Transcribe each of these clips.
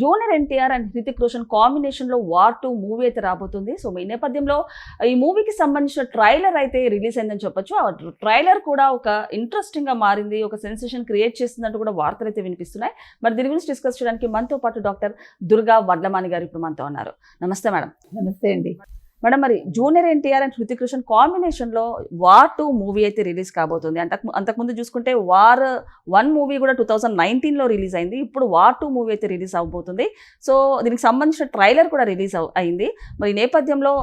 Junior NTR and Hrithik Roshan కాంబినేషన్లో War two movie అయితే రాబోతుంది. సో ఈ నేపథ్యంలో ఈ మూవీకి సంబంధించిన ట్రైలర్ అయితే రిలీజ్ అయిందని చెప్పొచ్చు. ఆ ట్రైలర్ కూడా ఒక ఇంట్రెస్టింగ్గా మారింది ఒక సెన్సేషన్ క్రియేట్ చేస్తుందంటూ కూడా వార్తలు అయితే వినిపిస్తున్నాయి. మరి దీని గురించి డిస్కస్ చేయడానికి మనతో పాటు డాక్టర్ దుర్గా వడ్లమాని గారు ఇప్పుడు మనతో ఉన్నారు. నమస్తే మేడం. నమస్తే అండి. మేడం మరి జూనియర్ ఎన్టీఆర్ అండ్ హృతిక్ రోషన్ కాంబినేషన్లో వార్ టూ మూవీ అయితే రిలీజ్ కాబోతుంది. అంతకు అంతకుముందు చూసుకుంటే వార్ వన్ మూవీ కూడా టూ థౌజండ్ నైన్టీన్లో రిలీజ్ అయింది. ఇప్పుడు వార్ టూ మూవీ అయితే రిలీజ్ అవబోతుంది. సో దీనికి సంబంధించిన ట్రైలర్ కూడా రిలీజ్ అయింది. మరి నేపథ్యంలో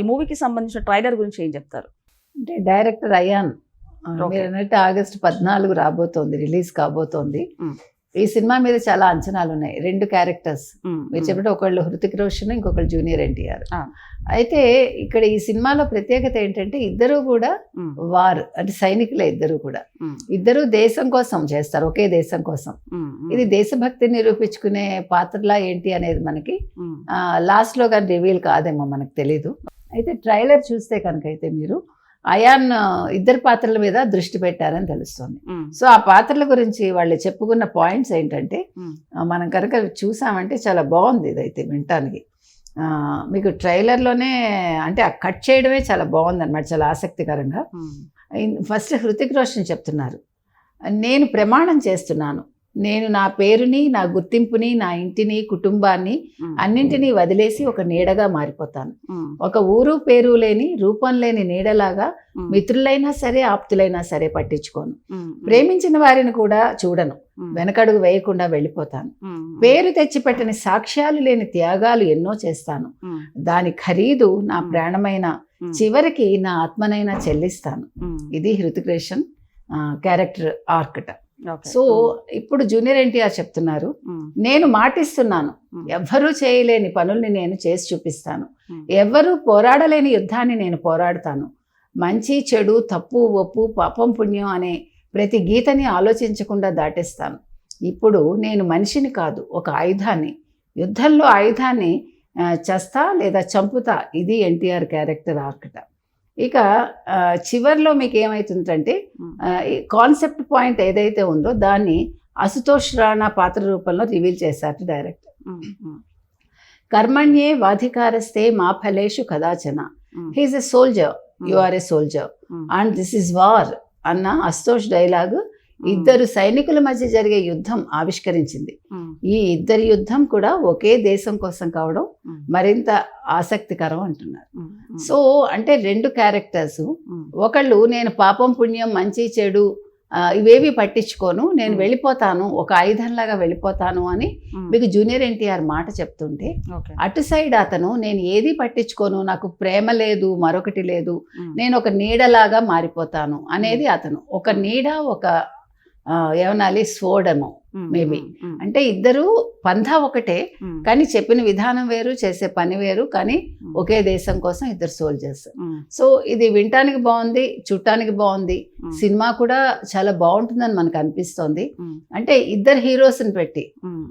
ఈ మూవీకి సంబంధించిన ట్రైలర్ గురించి ఏం చెప్తారు? అంటే డైరెక్టర్ అయాన్. మీరు అన్నట్టు ఆగస్ట్ పద్నాలుగు రాబోతోంది రిలీజ్ కాబోతోంది. ఈ సినిమా మీద చాలా అంచనాలు ఉన్నాయి రెండు క్యారెక్టర్స్. మీరు మ్మ్. చెప్పిన ఒకళ్ళు హృతిక్ రోషన్ ఇంకొకళ్ళు జూనియర్ ఎన్టీఆర్. అయితే ఇక్కడ ఈ సినిమాలో ప్రత్యేకత ఏంటంటే ఇద్దరు కూడా వార్ అంటే సైనికులే ఇద్దరు కూడా. ఇద్దరు దేశం కోసం చేస్తారు ఒకే దేశం కోసం. ఇది దేశభక్తి నిరూపించుకునే పాత్రలా ఏంటి అనేది మనకి లాస్ట్లో కానీ రివీల్ కాదేమో మనకు తెలీదు. అయితే ట్రైలర్ చూస్తే కనుక అయితే మీరు అయాన్ ఇద్దరు పాత్రల మీద దృష్టి పెట్టారని తెలుస్తుంది. సో ఆ పాత్రల గురించి వాళ్ళు చెప్పుకున్న పాయింట్స్ ఏంటంటే మనం కనుక చూసామంటే చాలా బాగుంది ఇదైతే వినటానికి. మీకు ట్రైలర్లోనే అంటే ఆ కట్ చేయడమే చాలా బాగుంది అనమాట చాలా ఆసక్తికరంగా. ఫస్ట్ హృతిక్ రోషన్ చెప్తున్నారు నేను ప్రమాణం చేస్తున్నాను. నేను నా పేరుని నా గుర్తింపుని నా ఇంటిని కుటుంబాన్ని అన్నింటినీ వదిలేసి ఒక నీడగా మారిపోతాను. ఒక ఊరు పేరు లేని రూపం లేని నీడలాగా మిత్రులైనా సరే ఆప్తులైనా సరే పట్టించుకోను. ప్రేమించిన వారిని కూడా చూడను. వెనకడుగు వేయకుండా వెళ్ళిపోతాను. పేరు తెచ్చిపెట్టని సాక్ష్యాలు లేని త్యాగాలు ఎన్నో చేస్తాను. దాని ఖరీదు నా. ప్రాణమైన చివరికి నా ఆత్మనైనా చెల్లిస్తాను. ఇది హృతిక్రేషన్ క్యారెక్టర్ ఆర్కట. సో ఇప్పుడు జూనియర్ ఎన్టీఆర్ చెప్తున్నారు నేను మాటిస్తున్నాను ఎవ్వరూ చేయలేని పనుల్ని నేను చేసి చూపిస్తాను. ఎవ్వరూ పోరాడలేని యుద్ధాన్ని నేను పోరాడతాను మంచి చెడు తప్పు ఒప్పు పాపం పుణ్యం అనే ప్రతి గీతని ఆలోచించకుండా దాటేస్తాను. ఇప్పుడు నేను మనిషిని కాదు ఒక ఆయుధాన్ని యుద్ధంలో ఆయుధాన్ని చస్తా లేదా చంపుతా ఇది ఎన్టీఆర్ క్యారెక్టర్ ఆర్కట. ఇక చివర్లో మీకు ఏమవుతుందంటే కాన్సెప్ట్ పాయింట్ ఏదైతే ఉందో దాన్ని అశుతోష్ రాణా పాత్ర రూపంలో రివీల్ చేశారు డైరెక్టర్. మ్మ్, కర్మణ్యే వాధికారస్తే మా ఫలేషు కదాచన. He's a soldier you are a soldier and this is war అన్న అస్తోష్ డైలాగ్ ఇద్దరు సైనికుల మధ్య జరిగే యుద్ధం ఆవిష్కరించింది. ఈ ఇద్దరి యుద్ధం కూడా ఒకే దేశం కోసం కావడం మరింత ఆసక్తికరం అంటున్నారు. సో అంటే రెండు క్యారెక్టర్స్ ఒకళ్ళు నేను పాపం పుణ్యం మంచి చెడు ఇవేవి పట్టించుకోను. నేను. వెళ్ళిపోతాను. ఒక ఆయుధంలాగా వెళ్ళిపోతాను అని మీకు జూనియర్ ఎన్టీఆర్ మాట చెప్తుంటే. అటు సైడ్ అతను నేను ఏది పట్టించుకోను నాకు ప్రేమ లేదు మరొకటి లేదు. నేను ఒక నీడలాగా మారిపోతాను అనేది అతను. ఒక నీడ ఒక ఏమనాలి స్వోడము మ్మ్, అంటే ఇద్దరు పంధా ఒకటే కానీ చెప్పిన విధానం వేరు చేసే పని వేరు కానీ ఒకే దేశం కోసం ఇద్దరు సోల్జర్స్ సో ఇది వినటానికి బాగుంది చూడటానికి బాగుంది. సినిమా కూడా చాలా బాగుంటుందని మనకు అనిపిస్తోంది. అంటే ఇద్దరు హీరోస్ని పెట్టి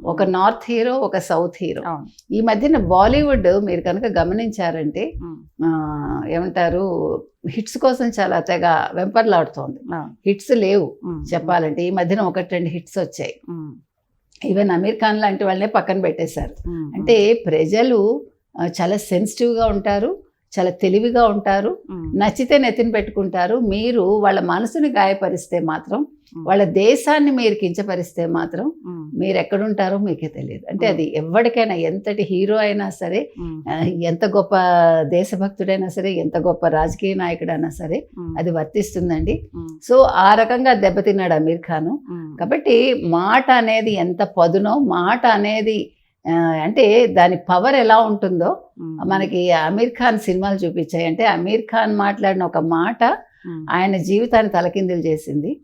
ఒక నార్త్ హీరో ఒక సౌత్ హీరో. ఈ మధ్యన బాలీవుడ్ మీరు కనుక గమనించారంటే ఏమంటారు హిట్స్ కోసం చాలా తెగ వెంపర్లాడుతోంది. హిట్స్ లేవు చెప్పాలంటే. ఈ మధ్యన ఒకటి రెండు హిట్స్ వచ్చాయి. ఈవెన్ అమీర్ ఖాన్ లాంటి వాళ్ళనే పక్కన పెట్టేశారు. అంటే ప్రజలు చాలా సెన్సిటివ్గా ఉంటారు. చాలా తెలివిగా ఉంటారు. నచ్చితే నెత్తిన పెట్టుకుంటారు. మీరు వాళ్ళ మనసుని గాయపరిస్తే మాత్రం వాళ్ళ దేశాన్ని మీరు కించపరిస్తే మాత్రం మీరు ఎక్కడుంటారో మీకే తెలియదు. అంటే అది ఎవరికైనా ఎంతటి హీరో అయినా సరే ఎంత గొప్ప దేశభక్తుడైనా సరే ఎంత గొప్ప రాజకీయ నాయకుడైనా సరే అది వర్తిస్తుందండి. సో ఆ రకంగా దెబ్బతిన్నాడు అమీర్ ఖాన్. కాబట్టి మాట అనేది ఎంత పదునో మాట అనేది అంటే దాని పవర్ ఎలా ఉంటుందో మనకి అమీర్ ఖాన్ సినిమాలు చూపించాయి. అంటే అమీర్ ఖాన్ మాట్లాడిన ఒక మాట ఆయన జీవితాన్ని తలకిందులు చేసింది.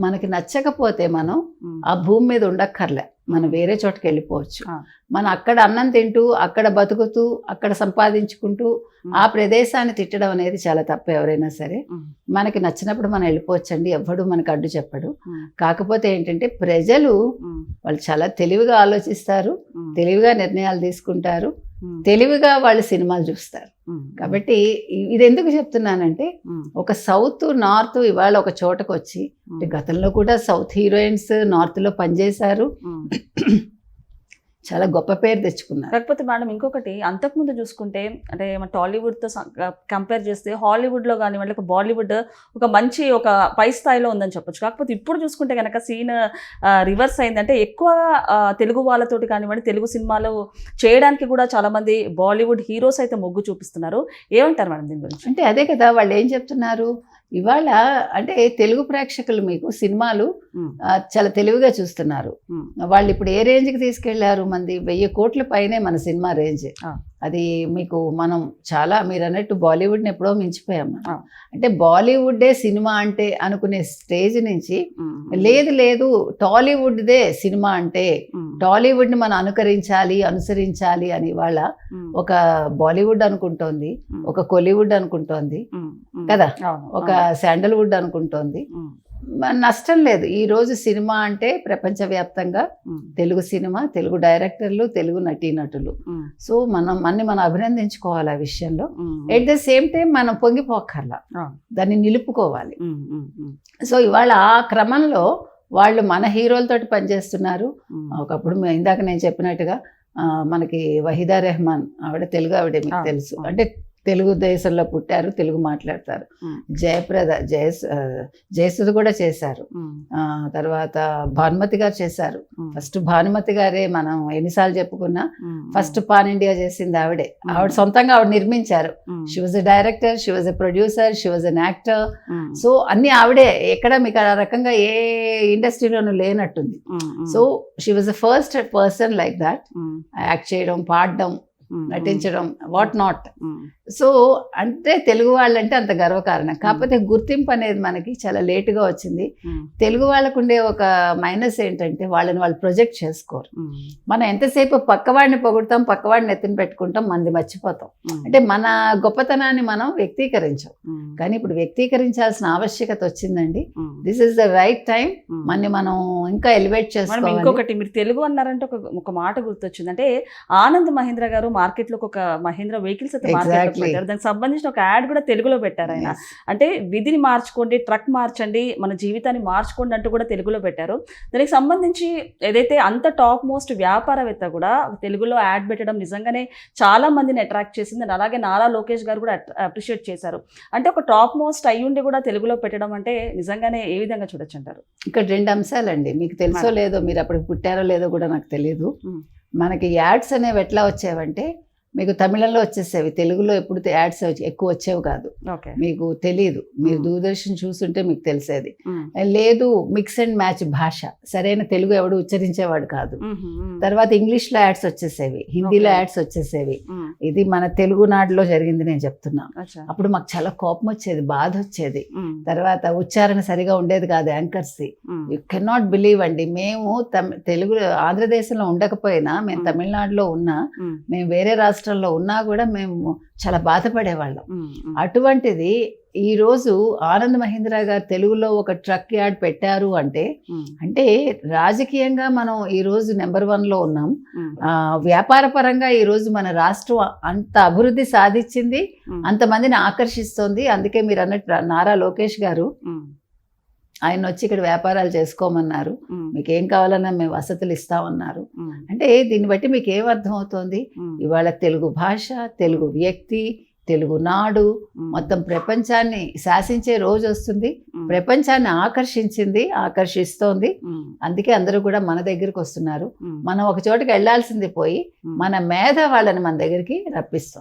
మనకి నచ్చకపోతే మనం ఆ భూమి మీద ఉండక్కర్లే. మనం వేరే చోటకి వెళ్ళిపోవచ్చు. మనం అక్కడ అన్నం తింటూ అక్కడ బతుకుతూ అక్కడ సంపాదించుకుంటూ ఆ ప్రదేశాన్ని తిట్టడం అనేది చాలా తప్పు ఎవరైనా సరే. మనకి నచ్చినప్పుడు మనం వెళ్ళిపోవచ్చండి. ఎవ్వడు మనకు అడ్డు చెప్పడు. కాకపోతే ఏంటంటే ప్రజలు వాళ్ళు చాలా తెలివిగా ఆలోచిస్తారు తెలివిగా నిర్ణయాలు తీసుకుంటారు తెలివిగా వాళ్ళు సినిమాలు చూస్తారు. కాబట్టి ఇది ఎందుకు చెప్తున్నానంటే ఒక సౌత్ నార్త్ ఇవాళ ఒక చోటకు వచ్చి గతంలో కూడా సౌత్ హీరోయిన్స్ నార్త్లో పనిచేశారు. మ్మ్, చాలా గొప్ప పేరు తెచ్చుకున్నారు. కాకపోతే మేడం ఇంకొకటి అంతకుముందు చూసుకుంటే అంటే మన టాలీవుడ్తో కంపేర్ చేస్తే హాలీవుడ్లో కానివ్వండి లేక బాలీవుడ్ ఒక మంచి ఒక పై స్థాయిలో ఉందని చెప్పొచ్చు. కాకపోతే ఇప్పుడు చూసుకుంటే కనుక సీన్ రివర్స్ అయిందంటే ఎక్కువ తెలుగు వాళ్ళతోటి కానివ్వండి తెలుగు సినిమాలు చేయడానికి కూడా చాలా మంది బాలీవుడ్ హీరోస్ అయితే మొగ్గు చూపిస్తున్నారు. ఏమంటారు మేడం దీని గురించి? అంటే అదే కదా వాళ్ళు ఏం చెప్తున్నారు? ఇవాళ అంటే తెలుగు ప్రేక్షకులు మీకు సినిమాలు చాలా తెలివిగా చూస్తున్నారు. వాళ్ళు ఇప్పుడు ఏ రేంజ్కి తీసుకెళ్ళారు మంది? వెయ్యి కోట్ల పైనే మన సినిమా రేంజ్. అది మీకు మనం చాలా మీరు అన్నట్టు బాలీవుడ్ని ఎప్పుడో మించిపోయాం మనం. ఆ. అంటే బాలీవుడ్డే సినిమా అంటే అనుకునే స్టేజ్ నుంచి లేదు లేదు టాలీవుడ్దే సినిమా అంటే టాలీవుడ్ని మనం అనుకరించాలి అనుసరించాలి అని వాళ్ళ ఒక బాలీవుడ్ అనుకుంటోంది ఒక కోలీవుడ్ అనుకుంటోంది కదా? ఒక శాండల్వుడ్ అనుకుంటోంది. నష్టం లేదు. ఈ రోజు సినిమా అంటే ప్రపంచవ్యాప్తంగా తెలుగు సినిమా తెలుగు డైరెక్టర్లు తెలుగు నటీనటులు. సో మనం మన్ని మనం అభినందించుకోవాలి ఆ విషయంలో. ఎట్ ద సేమ్ టైం మనం పొంగిపోకర్లా. దాన్ని నిలుపుకోవాలి. సో ఇవాళ ఆ క్రమంలో వాళ్ళు మన హీరోలతోటి పనిచేస్తున్నారు. ఒకప్పుడు ఇందాక నేను చెప్పినట్టుగా మనకి వహీదా రెహమాన్ ఆవిడ తెలుగు ఆవిడ మీకు తెలుసు. అంటే తెలుగు దేశంలో పుట్టారు తెలుగు మాట్లాడతారు. జయప్రద జయస్ ఆ, జయసుధ కూడా చేశారు. తర్వాత భానుమతి గారు చేశారు. ఫస్ట్ భానుమతి గారే మనం ఎన్నిసార్లు చెప్పుకున్నా ఫస్ట్ పాన్ ఇండియా చేసింది ఆవిడే. ఆవిడ సొంతంగా ఆవిడ నిర్మించారు. She was a director she was a producer she was an actor so అన్ని ఆవిడే. ఎక్కడ మీకు ఆ రకంగా ఏ ఇండస్ట్రీలోనూ లేనట్టుంది. So she was the first person like that act చేయడం పాడడం నటించడం వాట్ నాట్ సో అంటే తెలుగు వాళ్ళంటే అంత గర్వకారణం. కాకపోతే గుర్తింపు అనేది మనకి చాలా లేటుగా వచ్చింది. తెలుగు వాళ్ళకు ఉండే ఒక మైనస్ ఏంటంటే వాళ్ళని వాళ్ళు ప్రొజెక్ట్ చేసుకోరు. మనం ఎంతసేపు పక్కవాడిని పొగుడతాం పక్కవాడిని ఎత్తున పెట్టుకుంటాం మంది మర్చిపోతాం. అంటే మన గొప్పతనాన్ని మనం వ్యక్తీకరించాం. కానీ ఇప్పుడు వ్యక్తీకరించాల్సిన ఆవశ్యకత వచ్చిందండి. This is the right time మనం ఇంకా ఎలివేట్ చేసుకోవాలి. ఇంకొకటి మీరు తెలుగు అన్నారంటే ఒక ఒక మాట గుర్తొచ్చింది. అంటే ఆనంద్ మహేంద్ర గారు మార్కెట్లో ఒక మహేంద్ర వెహికల్స్ అయితే మార్కెట్. పెట్టారు దానికి సంబంధించిన ఒక యాడ్ కూడా తెలుగులో పెట్టారు ఆయన. అంటే విధిని మార్చుకోండి ట్రక్ మార్చండి మన జీవితాన్ని మార్చుకోండి అంటూ కూడా తెలుగులో పెట్టారు. దానికి సంబంధించి ఏదైతే అంత టాప్ మోస్ట్ వ్యాపారవేత్త కూడా తెలుగులో యాడ్ పెట్టడం నిజంగానే చాలా మందిని అట్రాక్ట్ చేసింది. and అలాగే నారా లోకేష్ గారు కూడా అప్రిషియేట్ చేశారు. అంటే ఒక టాప్ మోస్ట్ అయ్యుండి కూడా తెలుగులో పెట్టడం అంటే నిజంగానే ఏ విధంగా చూడొచ్చు అంటారు? ఇక్కడ రెండు అంశాలండి. మీకు తెలుసో లేదో మీరు అప్పటికి పుట్టారో లేదో కూడా నాకు తెలియదు. మనకి యాడ్స్ అనేవి ఎట్లా వచ్చేవంటే మీకు తమిళంలో వచ్చేసేవి తెలుగులో ఎప్పుడు యాడ్స్ ఎక్కువ వచ్చేవి కాదు. మీకు తెలియదు మీరు. దూరదర్శన్ చూస్తుంటే మీకు తెలిసేది. లేదు మిక్స్ అండ్ మ్యాచ్ భాష. సరైన తెలుగు ఎవడు ఉచ్చరించేవాడు కాదు. తర్వాత ఇంగ్లీష్లో యాడ్స్ వచ్చేసేవి హిందీలో. యాడ్స్ వచ్చేసేవి. ఇది మన తెలుగు నాడులో జరిగింది నేను చెప్తున్నా. అప్పుడు మాకు చాలా కోపం వచ్చేది బాధ వచ్చేది. తర్వాత ఉచ్చారణ సరిగా ఉండేది కాదు యాంకర్స్ది యు కెనాట్ బిలీవ్ అండి. మేము తెలుగు ఆంధ్రదేశంలో ఉండకపోయినా మేము. తమిళనాడులో ఉన్నా మేము. వేరే రాష్ట్రాల్లో ఉన్నా కూడా మేము చాలా బాధపడేవాళ్ళం. అటువంటిది ఈ రోజు ఆనంద్ మహీంద్రా గారు తెలుగులో ఒక ట్రక్ యాడ్ పెట్టారు అంటే అంటే రాజకీయంగా మనం ఈ రోజు నెంబర్ వన్లో ఉన్నాం. వ్యాపార పరంగా ఈ రోజు మన రాష్ట్రం అంత అభివృద్ధి సాధించింది అంతమందిని ఆకర్షిస్తోంది. అందుకే మీరు అన్నట్టు నారా లోకేష్ గారు ఆయన వచ్చి ఇక్కడ వ్యాపారాలు చేసుకోమన్నారు. మీకు ఏం కావాలన్నా మేము వసతులు ఇస్తామన్నారు. అంటే దీన్ని బట్టి మీకు ఏం అర్థం అవుతోంది ఇవాళ తెలుగు భాష తెలుగు వ్యక్తి తెలుగు నాడు మొత్తం ప్రపంచాన్ని శాసించే రోజు వస్తుంది. ప్రపంచాన్ని ఆకర్షించింది ఆకర్షిస్తోంది. అందుకే అందరూ కూడా మన దగ్గరికి వస్తున్నారు. మనం ఒక చోటకి వెళ్ళాల్సింది పోయి మన మేధ వాళ్ళని మన దగ్గరికి రప్పిస్తాం